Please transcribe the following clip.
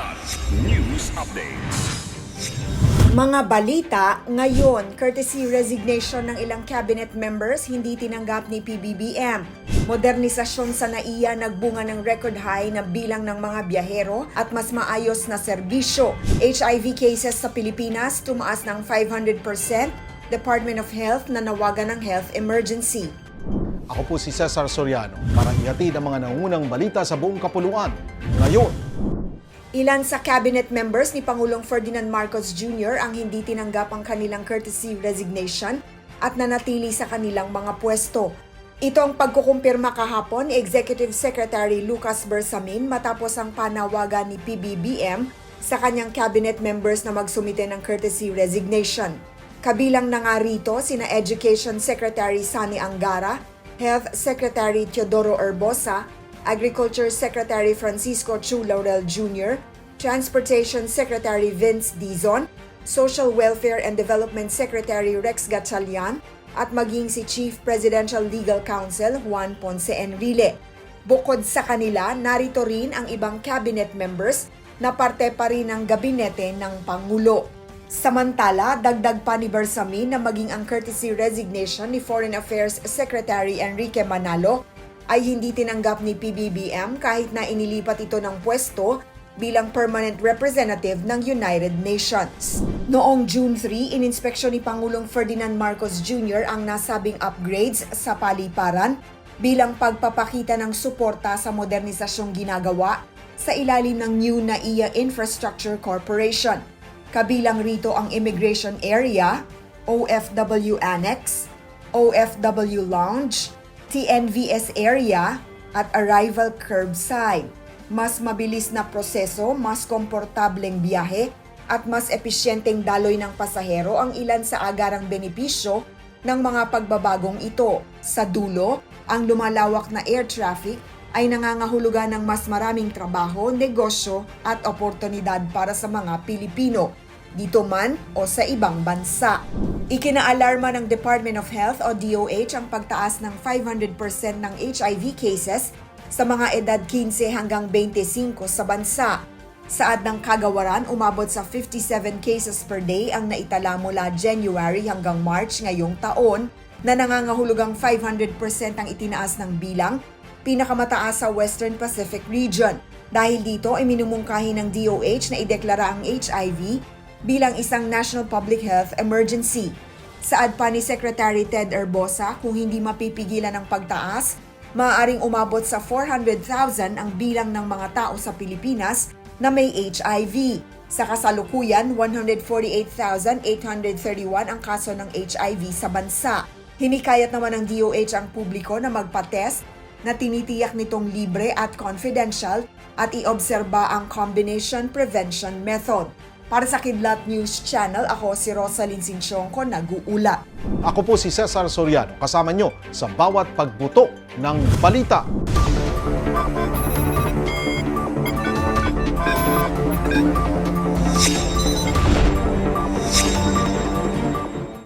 Kilat News Updates. Mga balita, ngayon, courtesy resignation ng ilang cabinet members hindi tinanggap ni PBBM. Modernisasyon sa NAIA nagbunga ng record high na bilang ng mga biyahero at mas maayos na serbisyo. HIV cases sa Pilipinas tumaas ng 500%. Department of Health na nawagan ng health emergency. Ako po si Cesar Soriano para ihatid ang mga nangunang balita sa buong kapuluan. Ngayon, Ilan sa cabinet members ni Pangulong Ferdinand Marcos Jr. ang hindi tinanggap ang kanilang courtesy resignation at nanatili sa kanilang mga pwesto. Ito ang pagkukumpirma kahapon ni Executive Secretary Lucas Bersamin matapos ang panawagan ni PBBM sa kanyang cabinet members na magsumite ng courtesy resignation. Kabilang na nga rito sina Education Secretary Sani Angara, Health Secretary Teodoro Herbosa, Agriculture Secretary Francisco Chu Laurel Jr., Transportation Secretary Vince Dizon, Social Welfare and Development Secretary Rex Gatchalian, at maging si Chief Presidential Legal Counsel Juan Ponce Enrile. Bukod sa kanila, narito rin ang ibang cabinet members na parte pa rin ng gabinete ng Pangulo. Samantala, dagdag pa ni Bersamin na maging ang courtesy resignation ni Foreign Affairs Secretary Enrique Manalo ay hindi tinanggap ni PBBM kahit na inilipat ito ng pwesto bilang permanent representative ng United Nations. Noong June 3, ininspeksyon ni Pangulong Ferdinand Marcos Jr. ang nasabing upgrades sa paliparan bilang pagpapakita ng suporta sa modernisasyong ginagawa sa ilalim ng new NAIA Infrastructure Corporation. Kabilang rito ang Immigration Area, OFW Annex, OFW Lounge, TNVS Area, at Arrival Curbside. Mas mabilis na proseso, mas komportableng biyahe, at mas episyenteng daloy ng pasahero ang ilan sa agarang benepisyo ng mga pagbabagong ito. Sa dulo, ang lumalawak na air traffic ay nangangahulugan ng mas maraming trabaho, negosyo at oportunidad para sa mga Pilipino, dito man o sa ibang bansa. Ikinaalarma ng Department of Health o DOH ang pagtaas ng 500% ng HIV cases sa mga edad 15 hanggang 25 sa bansa. Saad ng kagawaran, umabot sa 57 cases per day ang naitala mula January hanggang March ngayong taon na nangangahulugang 500% ang itinaas ng bilang pinakamataas sa Western Pacific region. Dahil dito ay minumungkahi ng DOH na ideklara ang HIV bilang isang national public health emergency. Saad pa ni Secretary Ted Erbosa kung hindi mapipigilan ang pagtaas, maaaring umabot sa 400,000 ang bilang ng mga tao sa Pilipinas na may HIV. Sa kasalukuyan, 148,831 ang kaso ng HIV sa bansa. Hinikayat naman ng DOH ang publiko na magpa-test na tinitiyak nitong libre at confidential at iobserba ang combination prevention method. Para sa Kidlat News Channel, ako si Rosalyn Sinchonko, nag-uula. ako po si Cesar Soriano kasama nyo sa bawat pagbuto ng balita.